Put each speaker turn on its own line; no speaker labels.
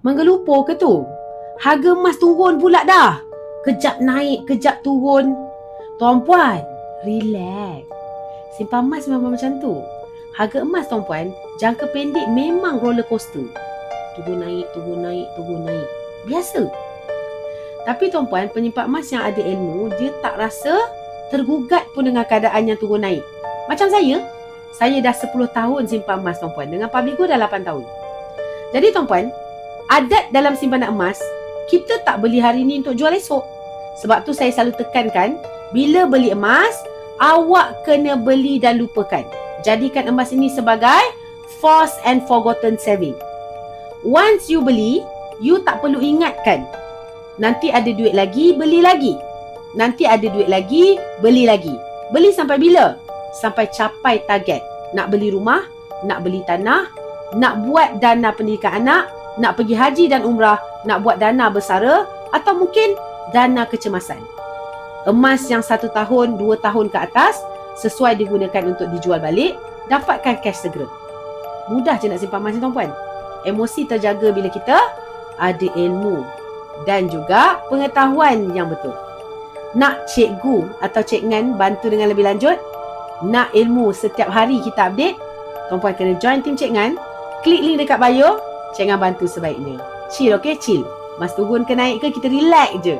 Menggelupo ke tu? Harga emas turun pula dah. Kejap naik, kejap turun. Tuan puan, relax. Simpan emas memang macam tu. Harga emas tuan puan, jangka pendek memang roller coaster. Turun naik, turun naik, turun naik. Biasa. Tapi tuan puan, penyimpan emas yang ada ilmu, dia tak rasa tergugat pun dengan keadaan yang turun naik. Macam saya, saya dah 10 tahun simpan emas tuan puan. Dengan Publigo dah 8 tahun. Jadi tuan puan, adat dalam simpanan emas, kita tak beli hari ni untuk jual esok. Sebab tu saya selalu tekankan, bila beli emas, awak kena beli dan lupakan. Jadikan emas ini sebagai forced and forgotten saving. Once you beli, you tak perlu ingatkan. Nanti ada duit lagi, beli lagi. Nanti ada duit lagi, beli lagi. Beli sampai bila? Sampai capai target. Nak beli rumah, nak beli tanah, nak buat dana pendidikan anak, nak pergi haji dan umrah, nak buat dana bersara atau mungkin dana kecemasan. Emas yang satu tahun, dua tahun ke atas sesuai digunakan untuk dijual balik, dapatkan cash segera. Mudah je nak simpan emas ni tuan-puan. Emosi terjaga bila kita ada ilmu dan juga pengetahuan yang betul. Nak cikgu atau cikngan bantu dengan lebih lanjut? Nak ilmu setiap hari kita update? Tuan-puan kena join tim cikngan. Klik link dekat bio, cikngan bantu sebaiknya. Chill okay, chill. Mas turun ke naik ke kita relax je.